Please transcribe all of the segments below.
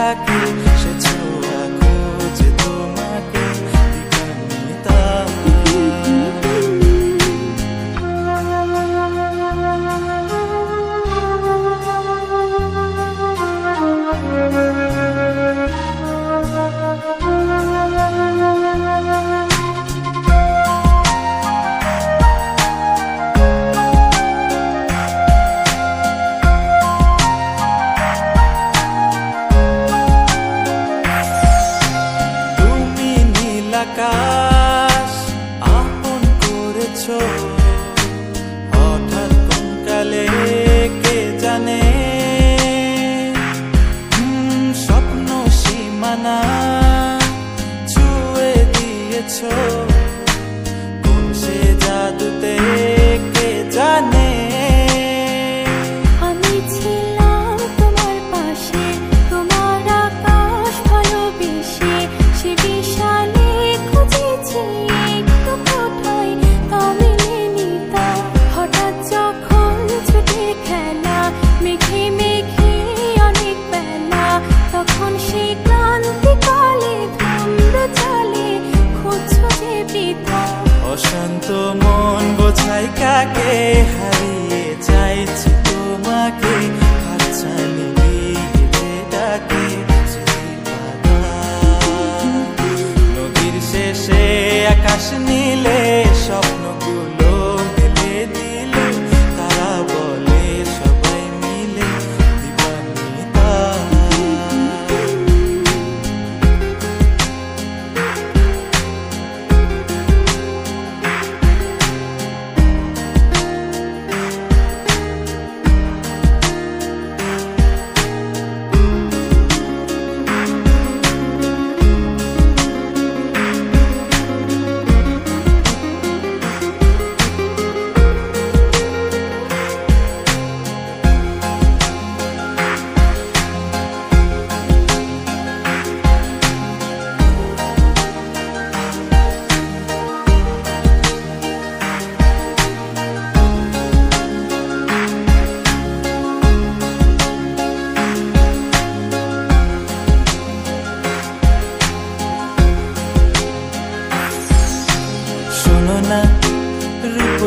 থাকি সে আকাশ আপন করেছ। হঠাৎ কোন কালে কে জানে? স্বপ্ন সীমানা ছুঁয়ে দিয়েছ।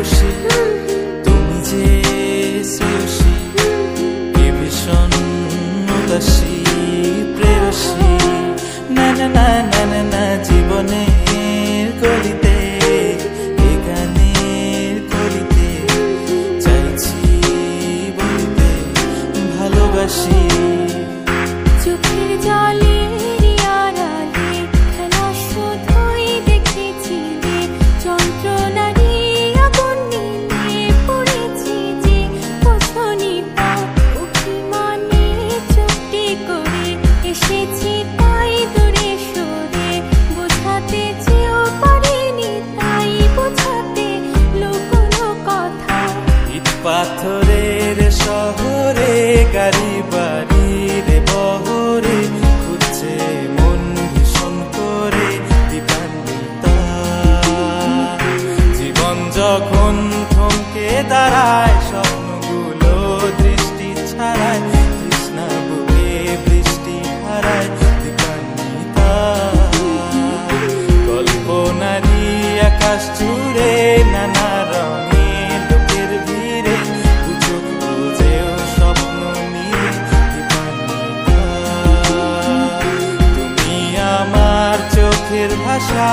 খুশি তুমি যে শ্রেয়সী কে ভীষণ উদাসী প্রেয়সী না না না না জীবনের কলিতা তারায় স্বপ্নগুলো দৃষ্টি ছাড়ায়, কৃষ্ণা বুকে বৃষ্টি হারায় কল্পনারি আকাশ জুড়ে নানা রঙের লোকের ভিড়ে চোখ বুঝেও স্বপ্ন নিয়ে তুমি আমার চোখের ভাষা